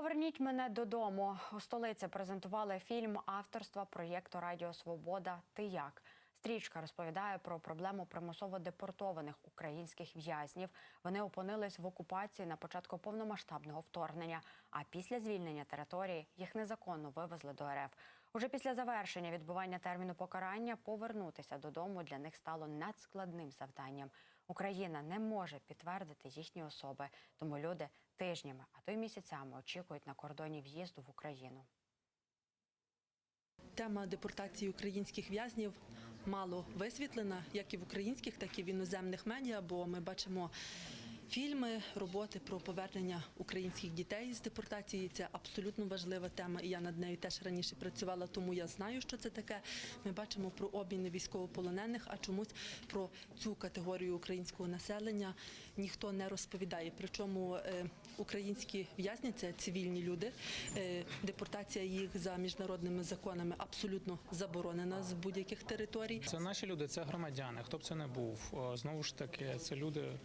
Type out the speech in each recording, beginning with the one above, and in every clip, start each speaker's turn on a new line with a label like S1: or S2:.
S1: Поверніть мене додому. У столиці презентували фільм авторства проєкту Радіо Свобода. Ти як? Стрічка розповідає про проблему примусово депортованих українських в'язнів. Вони опинились в окупації на початку повномасштабного вторгнення. А після звільнення території їх незаконно вивезли до РФ. Уже після завершення відбування терміну покарання повернутися додому для них стало надскладним завданням. Україна не може підтвердити їхні особи, тому люди тижнями, а то й місяцями очікують на кордоні в'їзду в Україну.
S2: Тема депортації українських в'язнів мало висвітлена, як і в українських, так і в іноземних медіа, бо ми бачимо фільми, роботи про повернення українських дітей з депортації. Це абсолютно важлива тема, і я над нею теж раніше працювала, тому я знаю, що це таке. Ми бачимо про обміни військовополонених, а чомусь про цю категорію українського населення ніхто не розповідає. Причому е, українські в'язні це цивільні люди. Е, Депортація їх за міжнародними законами абсолютно заборонена з будь-яких територій.
S3: Це наші люди, це громадяни. Хто б це не був. Знову ж таки, це люди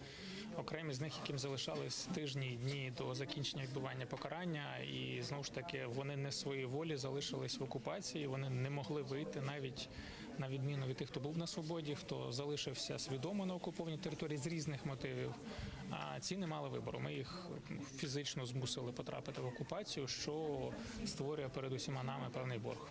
S3: окремі з них, яким залишались тижні і дні до закінчення відбування покарання, і знову ж таки вони не своєї волі залишились в окупації. Вони не могли вийти навіть на відміну від тих, хто був на свободі, хто залишився свідомо на окупованій території з різних мотивів. А ці не мали вибору. Ми їх фізично змусили потрапити в окупацію, що створює перед усіма нами певний борг.